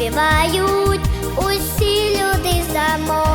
співають усі люди за.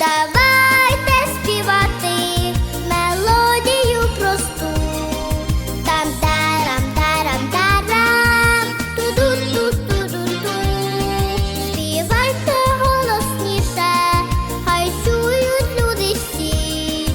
Давайте співати мелодію просту, там дарам, дарам, дарам, туду ту співайте голосніше, хай чують люди всі.